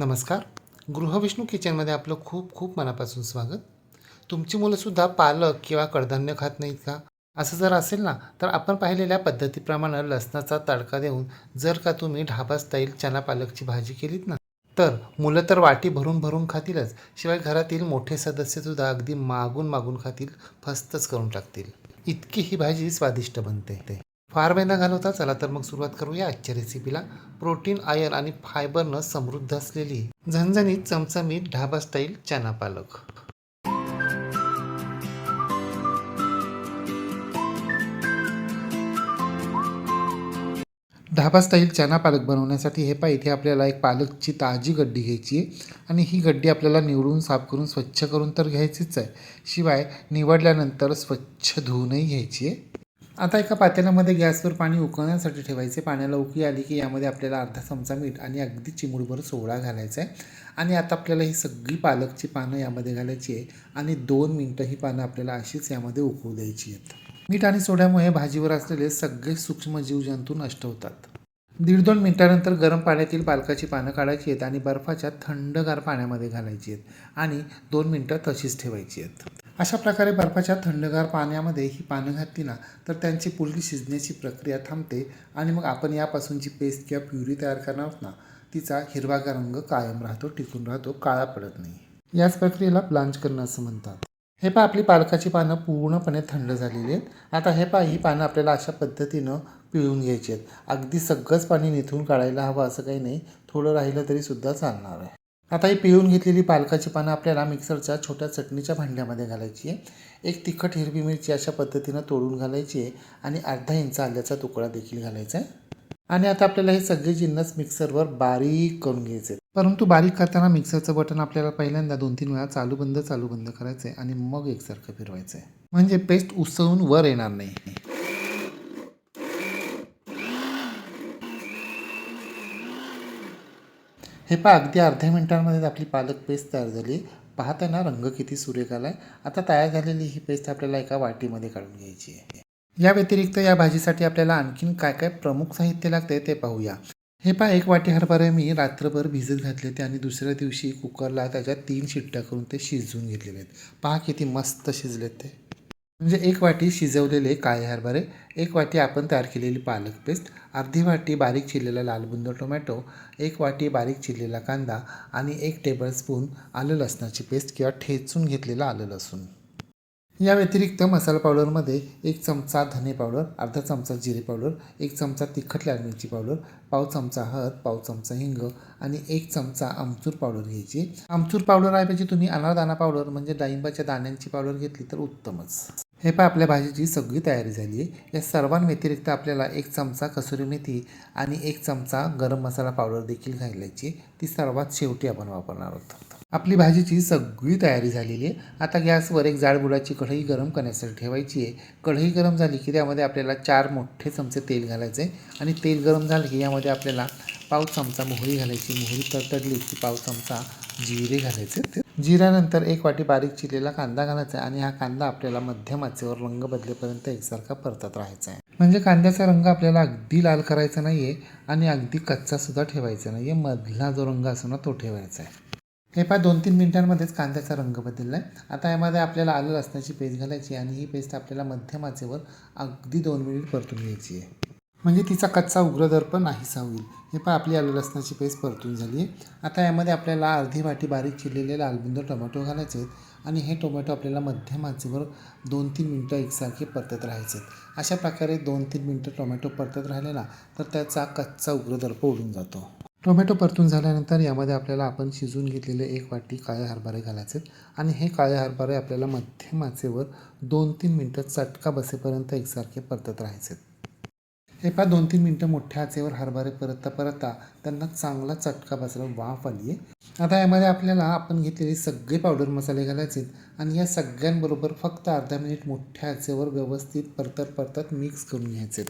नमस्कार. गृहविष्णू किचनमध्ये आपलं खूप खूप मनापासून स्वागत. तुमची मुलंसुद्धा पालक किंवा कडधान्य खात नाहीत का? असं जर असेल ना तर आपण पाहिलेल्या पद्धतीप्रमाणे लसणाचा तडका देऊन जर का तुम्ही ढाबा स्टाईल चना पालकची भाजी केलीत ना तर मुलं तर वाटी भरून भरून खातीलच शिवाय घरातील मोठे सदस्यसुद्धा अगदी मागून मागून खातील फस्तच करून टाकतील. इतकी ही भाजी स्वादिष्ट बनते. ते फार वेळ न घालवता चला तर मग सुरुवात करूया आजच्या रेसिपीला प्रोटीन आयर्न आणि फायबरनं समृद्ध असलेली झणझणीत चमचमीत ढाबा स्टाईल चना पालक. ढाबा स्टाईल चना पालक बनवण्यासाठी हे पा इथे आपल्याला एक पालकची ताजी गड्डी घ्यायची आहे आणि ही गड्डी आपल्याला निवडून साफ करून स्वच्छ करून तर घ्यायचीच आहे. शिवाय निवडल्यानंतर स्वच्छ धुवूनही घ्यायची आहे. आता एका पातेल्यामध्ये गॅसवर पाणी उकळण्यासाठी ठेवायचे. पाण्याला उकळी आली की यामध्ये आपल्याला अर्धा चमचा मीठ आणि अगदी चिमुडभर सोडा घालायचा आहे आणि आता आपल्याला ही सगळी पालकची पानं यामध्ये घालायची आहे आणि दोन मिनटं ही पानं आपल्याला अशीच यामध्ये उकळू द्यायची आहेत. मीठ आणि सोड्यामुळे भाजीवर असलेले सगळे सूक्ष्म जीवजंतू नष्ट होतात. दीड दोन मिनिटानंतर गरम पाण्यातील पालकाची पानं काढायची आहेत आणि बर्फाच्या थंडगार पाण्यामध्ये घालायची आहेत आणि दोन मिनटं तशीच ठेवायची आहेत. अशा प्रकारे बर्फाच्या थंडगार पाण्यामध्ये ही पानं घातली ना तर त्यांची पुलकी शिजण्याची प्रक्रिया थांबते आणि मग आपण यापासून जी पेस्ट किंवा प्युरी तयार करणार आहोत ना तिचा हिरवागार रंग कायम राहतो टिकून राहतो काळा पडत नाही. याच प्रक्रियेला ब्लांच करणं असं म्हणतात. हे पहा आपली पालकाची पानं पूर्णपणे थंड झालेली आहेत. आता हे पहा ही पानं आपल्याला अशा पद्धतीनं पिळून घ्यायची आहेत. अगदी सगळंच पाणी निथून काढायला हवं असं काही नाही. थोडं राहिलं तरी सुद्धा चालणार आहे. आता ही पिळून घेतलेली पालकाची पानं आपल्याला मिक्सरच्या छोट्या चटणीच्या भांड्यामध्ये घालायची आहे. एक तिखट हिरवी मिरची अशा पद्धतीनं तोडून घालायची आहे आणि अर्धा इंच आल्याचा तुकडा देखील घालायचा आहे. आणि आता आपल्याला हे सगळे जिन्नस मिक्सरवर बारीक करून घ्यायचे परंतु बारीक करताना मिक्सरचं बटन आपल्याला पहिल्यांदा दोन तीन वेळा चालू बंद चालू बंद करायचं आहे आणि मग एकसारखं फिरवायचं आहे. म्हणजे पेस्ट उसळून वर येणार नाही. हे पहा अगदी अर्ध्या मिनिटांमध्येच आपली पालक पेस्ट तयार झाली. पाहताना रंग किती सुरेख आला आहे आता तयार झालेली ही पेस्ट आपल्याला एका वाटीमध्ये काढून घ्यायची आहे. या व्यतिरिक्त या भाजीसाठी आपल्याला आणखीन काय काय प्रमुख साहित्य लागते ते पाहूया. हे पहा एक वाटी हरभरे मी रात्रभर भिजत घातले होते आणि दुसऱ्या दिवशी कुकरला त्याच्यात तीन शिट्ट्या करून ते शिजवून घेतलेले आहेत. पहा किती मस्त शिजलेत ते. म्हणजे एक वाटी शिजवलेले काळे हरभरे एक वाटी आपण तयार केलेली पालक पेस्ट अर्धी वाटी बारीक चिरलेला लालबुंद टोमॅटो एक वाटी बारीक चिरलेला कांदा आणि एक टेबलस्पून आलं लसणाची पेस्ट किंवा ठेचून घेतलेलं आलं लसूण. या व्यतिरिक्त मसाला पावडरमध्ये एक चमचा धने पावडर अर्धा चमचा जिरे पावडर एक चमचा तिखट लाल मिरची पावडर पाव चमचा हळद पाव चमचा हिंग आणि एक चमचा आमचूर पावडर घ्यायची. आमचूर पावडर ऐवजी तुम्ही अनारदाना पावडर म्हणजे डाळिंबाच्या दाण्यांची पावडर घेतली तर उत्तमच. हे पहा आपल्या भाजीची सगळी तयारी झाली आहे. या सर्वांव्यतिरिक्त आपल्याला एक चमचा कसुरी मेथी आणि एक चमचा गरम मसाला पावडर देखील घालायची ती सर्वात शेवटी आपण वापरणार आहोत. आपली भाजीची सगळी तयारी झालेली आहे. आता गॅसवर एक जाड बुडाची कढई गरम करण्यासाठी ठेवायची आहे. कढई गरम झाली की त्यामध्ये आपल्याला चार मोठे चमचे तेल घालायचे आणि तेल गरम झालं की यामध्ये आपल्याला पाव चमचा मोहरी घालायची मोहरी तडतडली की पाव चमचा जिरे घालायचे जिऱ्यानंतर एक वाटी बारीक चिरलेला कांदा घालायचा आहे आणि हा कांदा आपल्याला मध्यम आचेवर रंग बदलेपर्यंत एकसारखा परतत राहायचा आहे. म्हणजे कांद्याचा रंग आपल्याला अगदी लाल करायचा नाही आहे आणि अगदी कच्चासुद्धा ठेवायचा नाही आहे मधला जो रंग असतो ना तो ठेवायचा आहे. हे पहा दोन तीन मिनिटांमध्येच कांद्याचा रंग बदलला आहे आता यामध्ये आपल्याला आलं लसणाची पेस्ट घालायची आणि ही पेस्ट आपल्याला मध्यम आचेवर अगदी दोन मिनिट परतून घ्यायची आहे. म्हणजे तिचा कच्चा उग्रदर्प नाहीसा होईल. हे पहा आपली आलं लसणाची पेस्ट परतून झाली आहे. आता यामध्ये आपल्याला अर्धी वाटी बारीक चिरलेले लालबुंद टोमॅटो घालायचे आहेत आणि हे टोमॅटो आपल्याला मध्यम आचेवर दोन तीन मिनटं एकसारखे परतत राहायचे आहेत. अशा प्रकारे दोन तीन मिनटं टोमॅटो परतत राहिले ना तर त्याचा कच्चा उग्रदर्प उडून जातो. टोमॅटो परतून झाल्यानंतर यामध्ये आपल्याला आपण शिजून घेतलेले एक वाटी काळे हरभरे घालायचे आणि हे काळे हरभरे आपल्याला मध्यम आचेवर दोन तीन मिनटं चटका बसेपर्यंत एकसारखे परतत राहायचे हे पहा दोन तीन मिनटं मोठ्या आचेवर हरभरे परतता परतता त्यांना चांगला चटका बसला वाफ आली आहे. आता यामध्ये आपल्याला आपण घेतलेले सगळे पावडर मसाले घालायचे आणि या सगळ्यांबरोबर फक्त अर्धा मिनिट मोठ्या आचेवर व्यवस्थित परतत परतत मिक्स करून घ्यायचे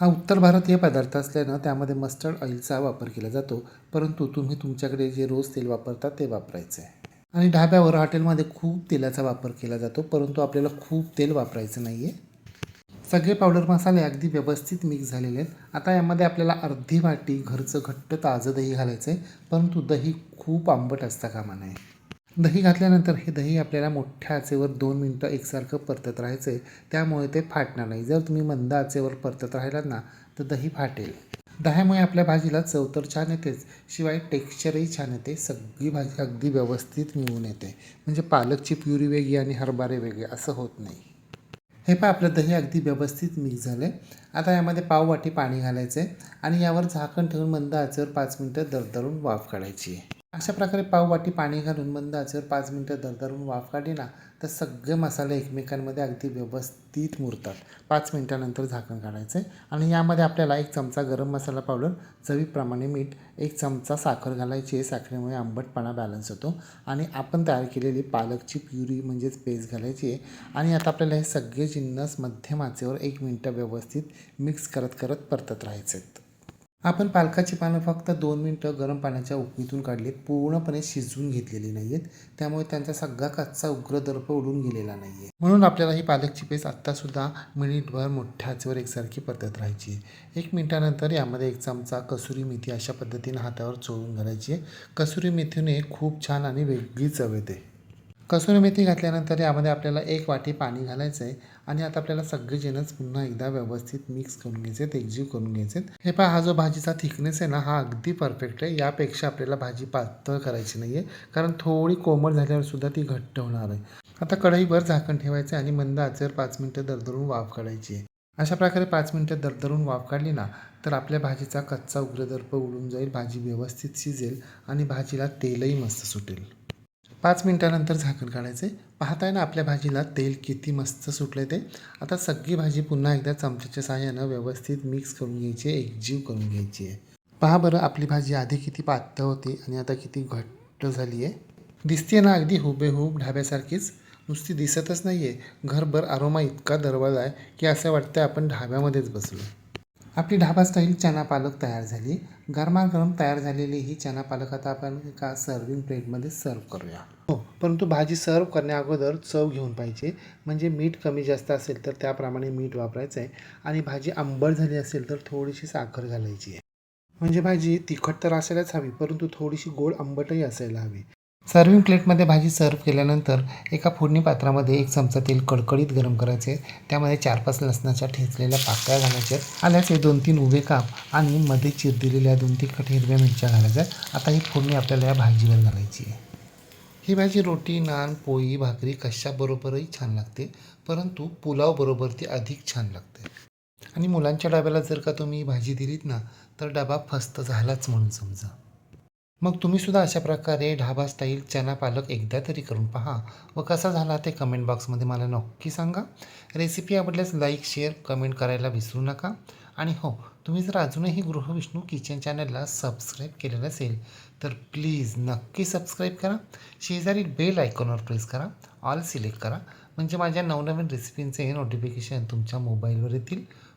हा उत्तर भारतीय पदार्थ असल्यानं त्यामध्ये मस्टर्ड ऑइलचा वापर केला जातो परंतु तुम्ही तुमच्याकडे जे रोज तेल वापरता ते वापरायचं आहे. आणि ढाब्यावर हॉटेलमध्ये खूप तेलाचा वापर केला जातो परंतु आपल्याला खूप तेल वापरायचं नाही आहे सगळे पावडर मसाले अगदी व्यवस्थित मिक्स झालेले आहेत. आता यामध्ये आपल्याला अर्धी वाटी घरचं घट्ट ताजं दही घालायचं आहे परंतु दही खूप आंबट असता कामा नये दही घातल्यानंतर हे दही आपल्याला मोठ्या आचेवर दोन मिनटं एकसारखं परतत राहायचं आहे त्यामुळे ते फाटणार नाही. जर तुम्ही मंद आचेवर परतत राहिलात ना तर दही फाटेल. दह्यामुळे आपल्या भाजीला चव तर छान येतेच शिवाय टेक्स्चरही छान येते. सगळी भाजी अगदी व्यवस्थित मिळून येते. म्हणजे पालकची प्युरी वेगळी आणि हरभरे वेगळे असं होत नाही. हे पहा आपलं दही अगदी व्यवस्थित मिक्स झालं आहे आता यामध्ये पाववाटी पाणी घालायचं आहे आणि यावर झाकण ठेवून मंद आचेवर पाच मिनटं दरदरून वाफ काढायची आहे. अशा प्रकारे पाववाटी पाणी घालून मंद आचेवर पाच मिनटं दरदरून वाफ काढली ना तर सगळे मसाले एकमेकांमध्ये अगदी व्यवस्थित मुरतात. पाच मिनटानंतर झाकण काढायचं आहे आणि यामध्ये आपल्याला एक चमचा गरम मसाला पावडर चवीप्रमाणे मीठ एक चमचा साखर घालायची. आहे साखरेमुळे आंबटपणा बॅलन्स होतो आणि आपण तयार केलेली पालकची प्युरी म्हणजेच पेस्ट घालायची आहे. आणि आता आपल्याला हे सगळे जिन्नस मध्यम आचेवर एक मिनटं व्यवस्थित मिक्स करत करत परतत राहायचे आहेत आपण पालकाची पानं फक्त दोन मिनटं गरम पाण्याच्या उकळीतून काढलीत पूर्णपणे शिजवून घेतलेली नाही आहेत त्यामुळे त्यांचा सगळा कच्चा उग्र दर्प उडून गेलेला नाही आहे म्हणून आपल्याला ही पालकची पेस्ट आत्तासुद्धा मिनिटभर मोठ्या आचेवर एकसारखी परतत राहायची आहे. एक मिनटानंतर यामध्ये एक चमचा कसुरी मेथी अशा पद्धतीनं हातावर चोळून घालायची आहे. कसुरी मेथीने खूप छान आणि वेगळी चव येते. कसुरी मेथी घातल्यानंतर यामध्ये आपल्याला एक वाटी पाणी घालायचं आहे आणि आता आपल्याला सगळे जिनस पुन्हा एकदा व्यवस्थित मिक्स करून घ्यायचे आहेत एकजीव करून घ्यायचे आहेत हे पहा हा जो भाजीचा थिकनेस आहे ना हा अगदी परफेक्ट आहे. यापेक्षा आपल्याला भाजी पातळ करायची नाही आहे कारण थोडी कोमट झाल्यावर सुद्धा ती घट्ट होणार आहे. आता कढईवर झाकण ठेवायचं आणि मंद आचेवर पाच मिनटं दरदरून वाफ काढायची आहे. अशा प्रकारे पाच मिनटं दरदरून वाफ काढली ना तर आपल्या भाजीचा कच्चा उग्रदर्प उडून जाईल भाजी व्यवस्थित शिजेल आणि भाजीला तेलही मस्त सुटेल. पाच मिनटानंतर झाकण काढायचे. पाहताय ना आपल्या भाजीला तेल किती मस्त सुटले ते. आता सगळी भाजी पुन्हा एकदा चमच्याच्या साह्यानं व्यवस्थित मिक्स करून घ्यायची आहे एकजीव करून घ्यायची आहे. पहा बरं आपली भाजी आधी किती पातळ होती आणि आता किती घट्ट झाली आहे. दिसते ना अगदी हुबेहूब ढाब्यासारखीच. नुसती दिसतच नाही आहे घरभर आरोमा इतका दरवळला आहे की असं वाटतं आपण ढाब्यामध्येच बसलो आपली ढाबा स्टाईल चना पालक तयार झाली. गरमागरम तयार झालेली ही चना पालक आता आपण एका सर्विंग प्लेटमध्ये सर्व करूया. हो परंतु भाजी सर्व करण्या अगोदर चव घेऊन पाहिजे. म्हणजे मीठ कमी जास्त असेल तर त्याप्रमाणे मीठ वापरायचं आहे आणि भाजी आंबट झाली असेल तर थोडीशी साखर घालायची आहे. म्हणजे भाजी तिखट तर असायलाच हवी परंतु थोडीशी गोड आंबटही असायला हवी. सर्विंग प्लेटमध्ये भाजी सर्व केल्यानंतर एका फोडणी पात्रामध्ये एक चमचा तेल कडकडीत गरम करायचे. त्यामध्ये चार पाच लसणाच्या ठेचलेल्या पाकळ्या घालायच्या. आल्याचे दोन तीन उभे काप आणि मध्ये चिर दिलेल्या दोन कट हिरव्या मिरच्या घालायच्या. आता ही फोडणी आपल्याला या भाजीवर घालायची आहे. ही भाजी रोटी नान पोळी भाकरी कशाबरोबरही छान लागते परंतु पुलावबरोबर ती अधिक छान लागते. आणि मुलांच्या डब्याला जर का तुम्ही ही भाजी दिलीत ना तर डबा फस्त झालाच म्हणून समजा. मग तुम्ही सुद्धा अशा प्रकारे ढाबा स्टाईल चना पालक एकदा तरी करून पहा. व कसा झाला ते कमेंट बॉक्समध्ये मला नक्की सांगा. रेसिपी आवडल्यास लाईक शेअर कमेंट करायला विसरू नका. आणि हो तुम्ही जर अजूनही गृहविष्णू किचन चॅनलला सबस्क्राईब केलेलं असेल तर प्लीज नक्की सबस्क्राईब करा. शेजारी बेल आयकॉनवर प्रेस करा. ऑल सिलेक्ट करा. म्हणजे माझ्या नवनवीन रेसिपींचे नोटिफिकेशन तुमच्या मोबाईलवर येतील.